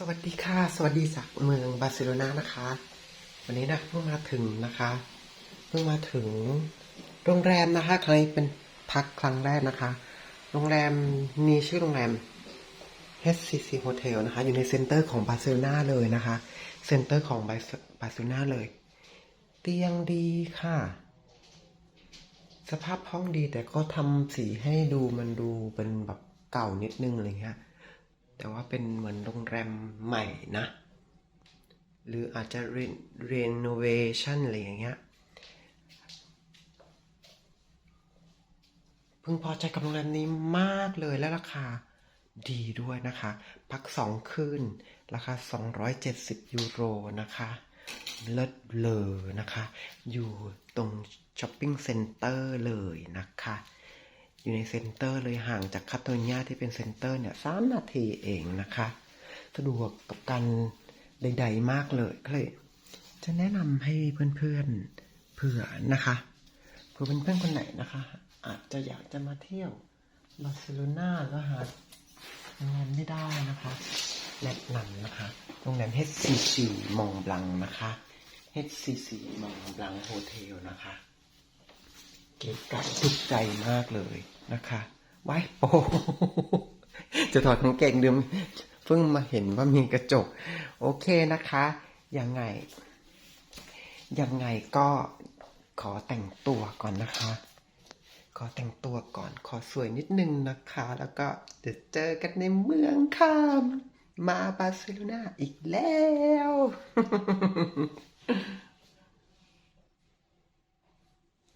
สวัสดีค่ะ สวัสดีจากเมืองบาร์เซโลนานะคะ วันนี้นะเพิ่งมาถึงนะคะ เพิ่งมาถึงโรงแรมนะคะครั้งนี้เป็นพักครั้งแรกนะคะ โรงแรมมีชื่อโรงแรม HCC Hotel นะคะ อยู่ในเซ็นเตอร์ของบาร์เซโลนาเลยนะคะ เซ็นเตอร์ของบาร์บาร์เซโลนาเลย เตียงดีค่ะ สภาพห้องดีแต่ก็ทำสีให้ดูมันดูเป็นแบบเก่านิดนึงอะไรเงี้ย แต่ว่าเป็นเหมือนโรงแรมใหม่นะ หรืออาจจะรีเรโนเวชั่นอะไรอย่างเงี้ยพึงพอใจกับโรงแรมนี้มากเลยและราคาดีด้วยนะคะ พักสองคืน ราคา 270 ยูโรนะคะเลิศเลยนะคะ อยู่ตรงช้อปปิ้งเซ็นเตอร์เลยนะคะ อยู่ในเซ็นเตอร์เลยห่างจากคาโตเนียที่เป็นเซ็นเตอร์เนี่ยสามนาทีเองนะคะ สะดวกกับการใด ๆ มากเลยก็เลย จะแนะนำให้เพื่อนๆเผื่อนะคะ เผื่อเพื่อนๆคนไหนนะคะ อาจจะอยากจะมาเที่ยวบาร์เซโลนาแล้วหาโรงแรมไม่ได้นะคะแนะนำนะคะโรงแรม HCC มองบลังนะคะ HCC มองบลังโฮเทลนะคะ เก๋ไก่ถูกใจมากเลยนะคะไว้โป จะถอดกางเก่งดื่มเพิ่งมาเห็นว่ามีกระจก โอเคนะคะ ยังไง ยังไงก็ขอแต่งตัวก่อนนะคะ ขอแต่งตัวก่อน ขอสวยนิดนึงนะคะ แล้วก็เดี๋ยวเจอกันในเมืองค่ะมาบาร์เซโลนาอีกแล้ว